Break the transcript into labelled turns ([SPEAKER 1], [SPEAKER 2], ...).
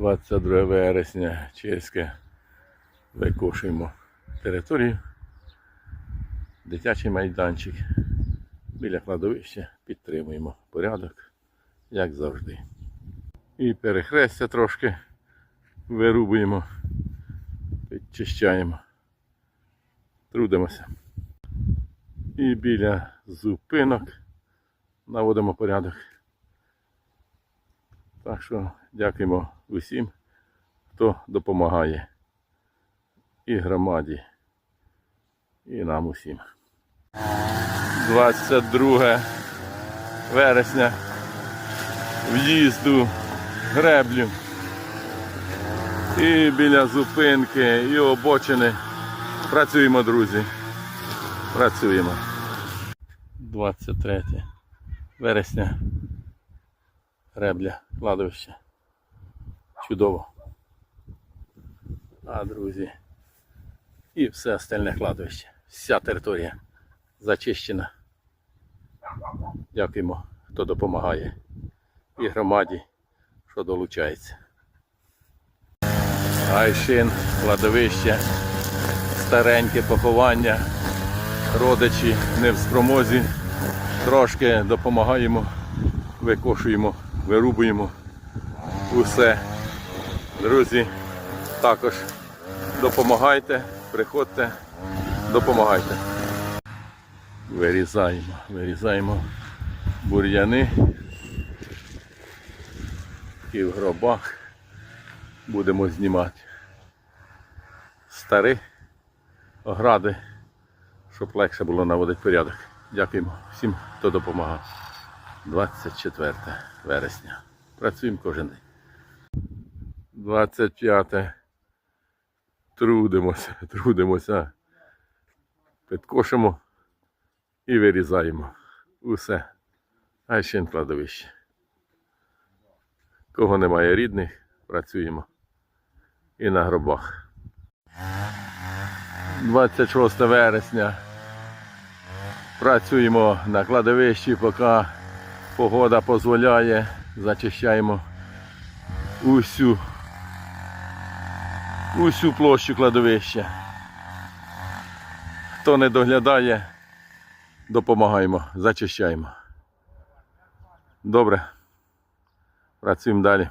[SPEAKER 1] 22 вересня чеське викошуємо територію. Дитячий майданчик. Біля кладовища підтримуємо порядок, як завжди. І перехрестя трошки вирубуємо, підчищаємо, трудимося. І біля зупинок наводимо порядок. Так що дякуємо усім, хто допомагає і громаді, і нам усім. 22 вересня в'їзду греблю. І біля зупинки, і обочини. Працюємо, друзі. Працюємо. 23 вересня. Гребля, кладовище. Чудово. А, друзі. І все остальне кладовище. Вся територія зачищена. Дякуємо, хто допомагає. І громаді, що долучається. Гайшин, кладовище, стареньке поховання, родичі не в спромозі. Трошки допомагаємо, викошуємо, вирубуємо усе. Друзі, також допомагайте, приходьте, допомагайте. Вирізаємо, вирізаємо бур'яни і в гробах будемо знімати старі огради, щоб легше було наводити порядок. Дякуємо всім, хто допомагав. 24 вересня. Працюємо кожен день. 25. Трудимося, трудимося. Підкошимо і вирізаємо. Усе. А ще кладовище. Кого немає рідних, працюємо. І на гробах. 26 вересня. Працюємо на кладовищі, поки погода дозволяє. Зачищаємо усю, усю площу кладовища. Хто не доглядає, допомагаємо, зачищаємо. Добре. Працюємо далі.